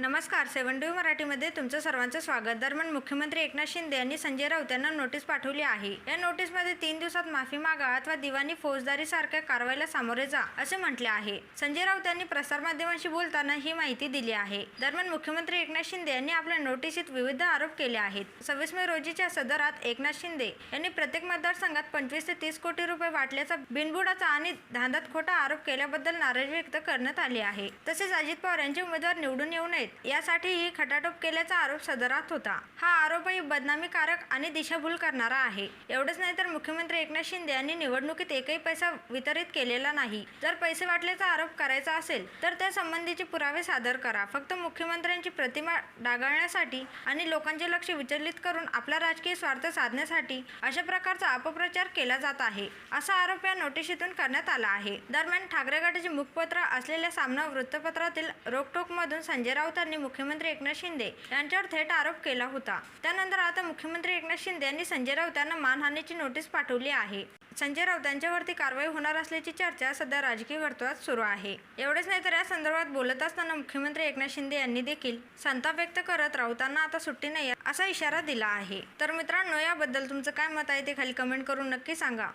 नमस्कार सेवन डू मराठीमध्ये तुमचं सर्वांचं स्वागत. दरम्यान मुख्यमंत्री एकनाथ शिंदे यांनी संजय राऊत यांना नोटीस पाठवली आहे. या नोटीसमध्ये तीन दिवसात माफी मागा अथवा दिवाणी फौजदारीसारख्या कारवाईला सामोरे जा असे म्हटले आहे. संजय राऊत यांनी प्रसारमाध्यमांशी बोलताना ही माहिती दिली आहे. दरम्यान मुख्यमंत्री एकनाथ शिंदे यांनी आपल्या नोटीसीत विविध आरोप केले आहेत. सव्वीस मे रोजीच्या सदरात एकनाथ शिंदे यांनी प्रत्येक मतदारसंघात पंचवीस ते तीस कोटी रुपये वाटल्याचा बिनबुडाचा आणि धांदात खोटा आरोप केल्याबद्दल नाराजी व्यक्त करण्यात आली आहे. तसेच अजित पवार यांचे उमेदवार निवडून येऊ नयेत यासाठीही खटाटोप केल्याचा आरोप सदरात होता. हा आरोपही बदनामीकारक आणि दिशाभूल करणारा आहे. एवढंच नाही तर मुख्यमंत्री एकनाथ शिंदे यांनी निवडणुकीत एकही पैसा वितरित केलेला नाही. जर पैसे वाटल्याचा आरोप करायचा असेल तर त्या संबंधीचे पुरावे सादर करा. फक्त मुख्यमंत्र्यांची प्रतिमा डागाळण्यासाठी आणि लोकांचे लक्ष विचलित करून आपला राजकीय स्वार्थ साधण्यासाठी अशा प्रकारचा अपप्रचार केला जात आहे असा आरोप या नोटिशीतून करण्यात आला आहे. दरम्यान ठाकरे गटाचे मुखपत्र असलेल्या सामना वृत्तपत्रातील रोकटोकमधून संजय राऊत राऊतांनी मुख्यमंत्री एकनाथ शिंदे यांच्यावर थेट आरोप केला होता. त्यानंतर आता मुख्यमंत्री एकनाथ शिंदे यांनी संजय राऊत यांना मानहानीची नोटीस पाठवली आहे. संजय राऊत यांच्यावरती कारवाई होणार असल्याची चर्चा सध्या राजकीय वर्तुळात सुरू आहे. एवढेच नाही तर या संदर्भात बोलत असताना मुख्यमंत्री एकनाथ शिंदे यांनी देखील संताप व्यक्त करत राऊतांना आता सुट्टी नाही असा इशारा दिला आहे. तर मित्रांनो याबद्दल तुमचं काय मत आहे ते खाली कमेंट करून नक्की सांगा.